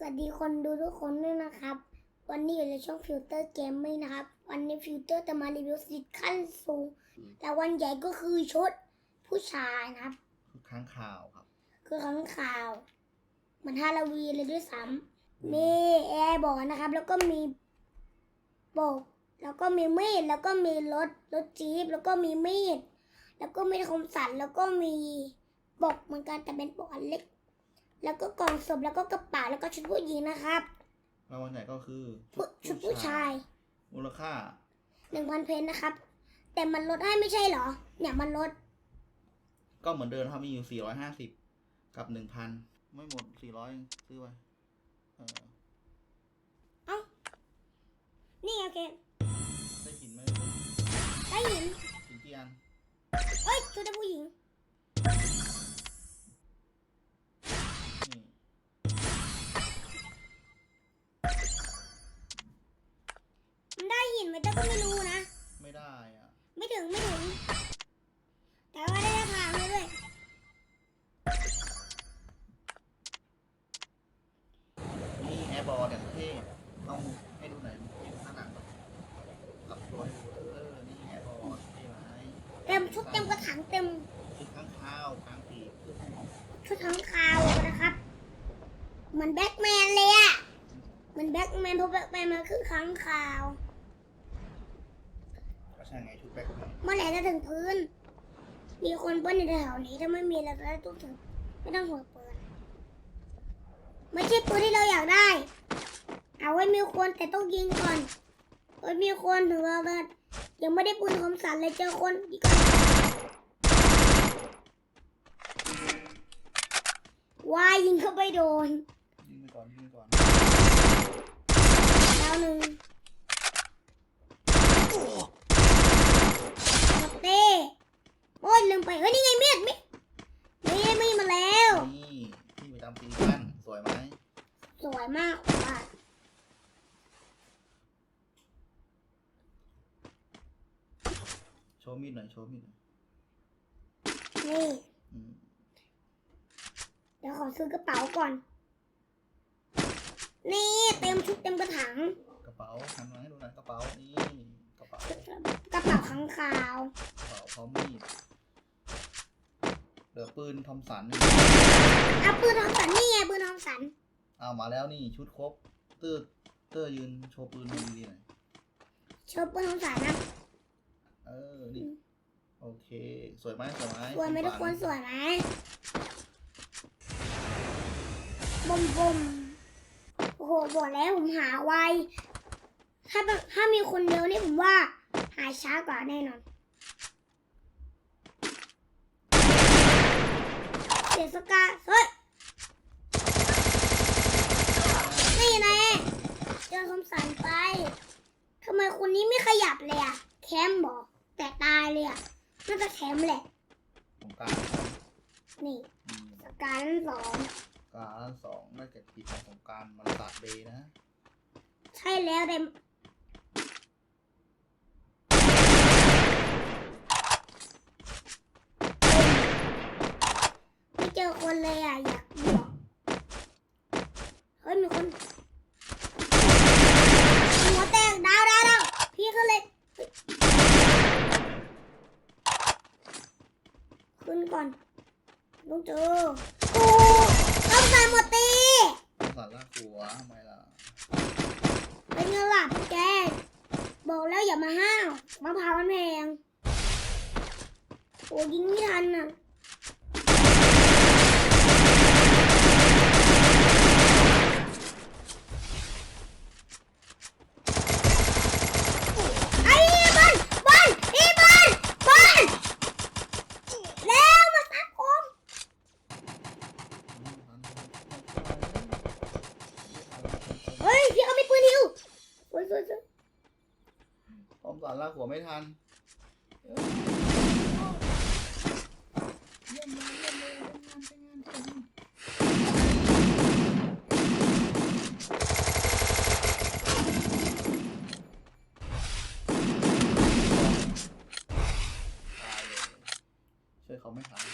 สวัสดีคนดูทุกคนด้วยนะครับ วันนี้อยู่ในช่องฟิลเตอร์เกมมิ่งนะครับ วันนี้ฟิลเตอร์จะมารีวิวสิทธิ์ขั้นสูงแต่วันใหญ่ก็คือชุดผู้ชายนะครับ คือค้างข่าวครับ คือข้างข่าวเหมือนฮาโลวีนเลยด้วยซ้ำมีแอร์บอกนะครับ แล้วก็มีโบกแล้วก็มีมีดแล้วก็มีรถรถจี๊ปแล้วก็มีมีดแล้วก็มีคมสันแล้วก็มีปกเหมือนกันแต่เป็นปกอันเล็ก แล้วก็กล่องศพแล้วก็กระเป๋าแล้วก็ชุดผู้หญิงนะครับรางวัลใหญ่ก็คือผู้ชุดผู้ชาย มูลค่าหนึ่งพันเพนนะครับ แต่มันลดให้ไม่ใช่เหรอ เนี่ยมันลด ก็เหมือนเดิมครับมีอยู่450กับ1,000ไม่หมด400ซื้อไว้เออเอ้านี่โอเคได้กินไหมได้หินกินกี่อันเอ้ยชุดผู้หญิง ก็ไม่รู้นะ ไม่ได้อะ ไม่ถึงไม่ถึง แต่ว่าได้ทางเลยด้วยนี่แอร์บอลเนี่ยเท่ต้องให้ดูหน่อยนี่ข้างหลังแบบกลับตัวให้ดูเออ นี่แอร์บอลเท่ไหมเต็มชุดเต็มกระถางเต็มคือข้างข้าวข้างปีกชุดทั้งคาวนะครับ เหมือนแบ็กแมนเลยอะเหมือนแบ็กแมนเพราะแบ็กแมนมันคือค้างคาวก็ ใช่ไงชุดแบ็คแมนเมื่อไหร่จะถึงพื้น มีคนเปิ้ลอยู่แถวนี้ถ้าไม่มีเราจะได้ตู้ถึงไม่ต้องห่วงปืนไม่ใช่ปืนที่เราอยากได้ เอาไว้มีคนแต่ต้องยิงก่อนไว้มีคนถึงเราจะยังไม่ได้ปืนคมสันเลยเจอคนอีกคนวายยิงเข้าไปโดนยิงไปก่อนยิงไปก่อนดาวหนึ่งหมด เต้โอ้ยลืมไปเฮ้ยนี่ไงเมียดมิมีดมีดมาแล้ว นี่ที่ประจำปีกันสวยไหมสวยมากว่ะโชว์มีดหน่อยโชว์มีดหน่อยนี่อืมเดี๋ยวขอซื้อกระเป๋าก่อน นี่เต็มชุดเต็มกระถางกระเป๋าหันมาให้ดูหน่อยกระเป๋านี่กระ เป๋ากระเป๋าข้างคาวกระเป๋าพร้อมมีดเหลือปืนทอมสันเอาปืนทอมสันนี่ไงปืนทอมสันเอามาแล้วนี่ชุดครบ เตอร์เตอร์ยืนโชว์ปืนให้ดีๆหน่อยโชว์ปืนทอมสันนะเออนี่โอเค สวยไหมสวยไหมสวยไหมทุกคนสวยไหมบมบมโอ้โหบอกแล้วผมหาไว ถ้าแบบถ้ามีคนเดียวนี่ผมว่า หายช้ากว่าแน่นอนเสียสกาเฮ้ย นี่แน่เจอคมสันไปทำไมคนนี้ไม่ขยับเลยอะแคมป์บอกแต่ตายเลยอะน่าจะแคมป์แหละของกลารนี่อืมสกาทั้งสองการสองได้แก่ปีของสงกรารมันศาสตร์เดย์นะ ใช่แล้วแต่ไม่เจอคนเลยอะ อยากบอกเฮ้ย มีคนหัวแตกดาวดาวดาวพี่ขึ้นเลยขึ้นก่อน ต้องจอกูต้องใส่หมดตีสารลากหัวทำไมล่ะเป็นไงล่ะพวกแกบอกแล้วอย่ามาห้าวมะพร้าวมันแพงโอ้ยิงไม่ทันอะ ไอ้บอลบอลอีบอลบอลแล้วมาซักผม เฮ้ย พี่เขาไม่ปืนหิวสวยสวยสวย ผมสารลากหัวไม่ทันช่วยเขาไม่ทัน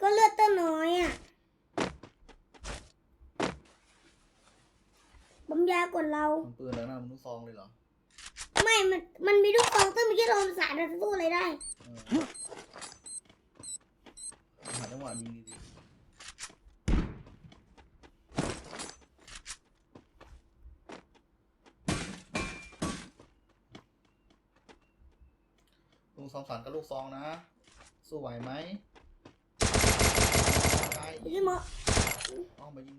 ก็เลือดต้นน้อยอะกว่าเรา มันปืนแล้วนะมันลูกซองเลยเหรอ ม่มันมันมีลูกซองต้องมีแค่โดนสารจะสู้อะไรได้เออหาจังหวะยิงดีๆลุงซองสันกับลูกซองนะ สู้ไหวไหมได้พี่หมอ อ้อมไปยิง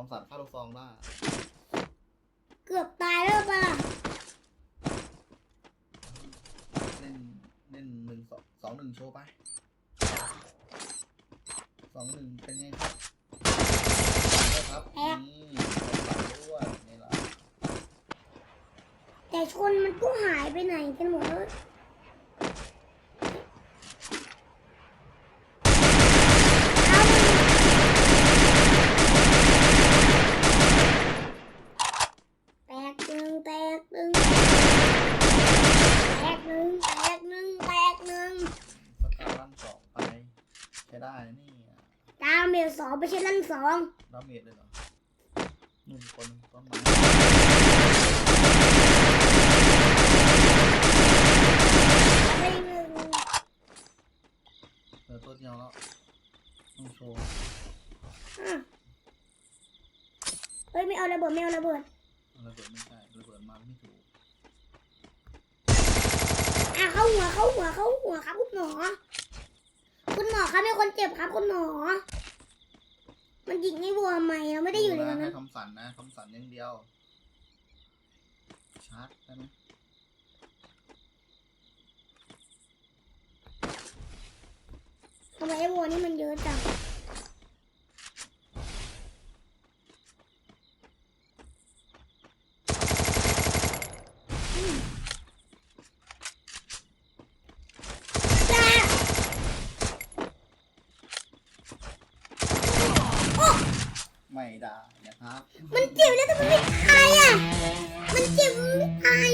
ความสันฆ่าลูกซองได้เกือบตายแล้วปะล่ะเล่นเล่นหนึ่งสองสองหนึ่งโชว์ไปสองหนึ่งเป็นไงครับได้ครับนี่ความสันด้วยนี่ล่ะแต่ชนมันก็หายไปไหนกันหมดเลยแตกหนึ่งแตกหนึ่งแตกหนึ่งแตกหนึ่งแตกหนึ่ง สกาลั่นสองไปใช้ได้นะนี่ ดาว เมลสองไม่ใช่ลั่นสองดาเมจเลยเหรอหนึ่งคนต้นไม้ไม่หนึ่งเหลือตัวเดียวแล้วต้องโชว์อะเฮ้ยไม่เอาระเบิดไม่เอาระเบิดระเบิดไม่ใช่ระเบิดมาไม่ถูกอะเข้าหัวเข้าหัวเข้าหัวครับคุณหมอ คุณหมอครับมีคนเจ็บครับคุณหมอ มันยิงไอ้วัวใหม่เราไม่ได้อยู่ในนะนั้นให้นะคำสั่นนะคำสั่นอย่างเดียว ชาร์จได้ไหมทำไมไอ้วัวนี่มันเยอะจังอืมจ้า ไม่ได้นะครับ มันเจ็บแล้วแต่มันไม่ตายอะ มันเจ็บมันไม่ตาย